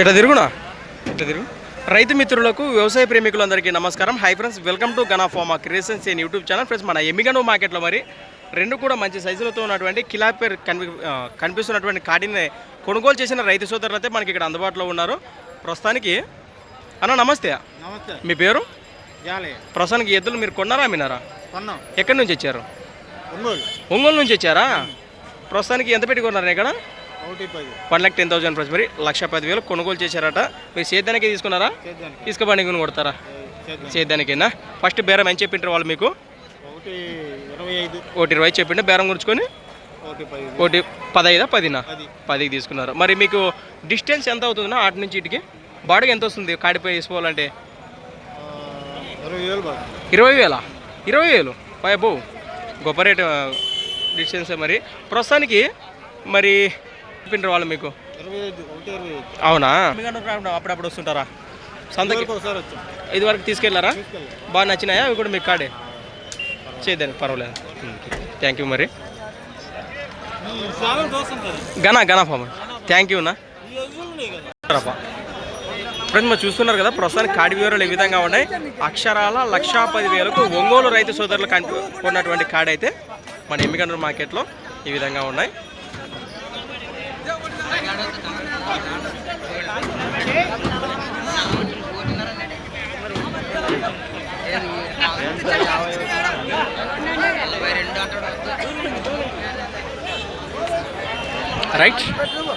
ఇట్లా తిరుగునా? ఇట్లా తిరుగు. రైతు మిత్రులకు వ్యవసాయ ప్రేమికులందరికీ నమస్కారం. Hi friends welcome to Gana pharma creations in YouTube channel friends మన ఎమ్మిగండు మార్కెట్లో మరి రెండు కూడా మంచి సైజులతో ఉన్నటువంటి కిలాపేర్ కనిపి కనిపిస్తున్నటువంటి కాటిని కొనుగోలు చేసిన రైతు సోదరులు అయితే మనకి ఇక్కడ అందుబాటులో ఉన్నారు. ప్రస్తుతానికి అన్న నమస్తే. నమస్తే. మీ పేరు? ప్రస్తుతానికి ఎద్దులు మీరు కొన్నారా అమ్మినారా? కొన్నాం. ఎక్కడి నుంచి వచ్చారు? ఒంగోలు. ఒంగోలు నుంచి వచ్చారా? ప్రస్తుతానికి ఎంత పెట్టి కొన్నారు ఇక్కడ? One lakh ten thousand price మరి లక్ష పదివేలు కొనుగోలు చేశారట. మీరు సేద్యానికి తీసుకున్నారా? తీసుకుపండి కొని కొడతారా? సేద్యానికైనా? ఫస్ట్ బేరం ఎంత చెప్పింటారు వాళ్ళు మీకు? ఒకటి ఇరవై చెప్పిండు బేరం గుంచుకొని ఒకటి పది. ఒకటి పదైదా పదినా? పది. పదికి తీసుకున్నారు. మరి మీకు డిస్టెన్స్ ఎంత అవుతుందో అటు నుంచి ఇటుకి? బాడీకి ఎంత వస్తుంది? కాడిపోయి వేసుకోవాలంటే? ఆ, ఇరవై వేలు ఇరవై వేల? బాబు గొప్ప రేటు. డిస్టెన్స్ మరి. ప్రస్తుతానికి మరి చెప్పిండ్రు వాళ్ళు మీకు? అవునా? అప్పుడప్పుడు వస్తుంటారా? సంతకి? ఇది వరకు తీసుకెళ్ళారా తీసుకెళ్ళాం. బాగా నచ్చినాయా? అవి కూడా మీకు కాడే? చేద్దానికి పర్వాలేదు. థ్యాంక్ యూ మరి. Gana Gana farm. Thank you నా ఈ రోజులు ఉన్నాయి కదా ఫ్రెండ్స్ మీరు చూస్తున్నారు కదా ప్రస్తుతానికి కాడి వివరాలు ఏ విధంగా ఉన్నాయి? అక్షరాల లక్షా పది వేలకు ఒంగోలు రైతు సోదరులు కనిపి కొన్నటువంటి కాడి అయితే మన ఎమ్మిగండ్ర మార్కెట్లో ఈ విధంగా ఉన్నాయి. రైట్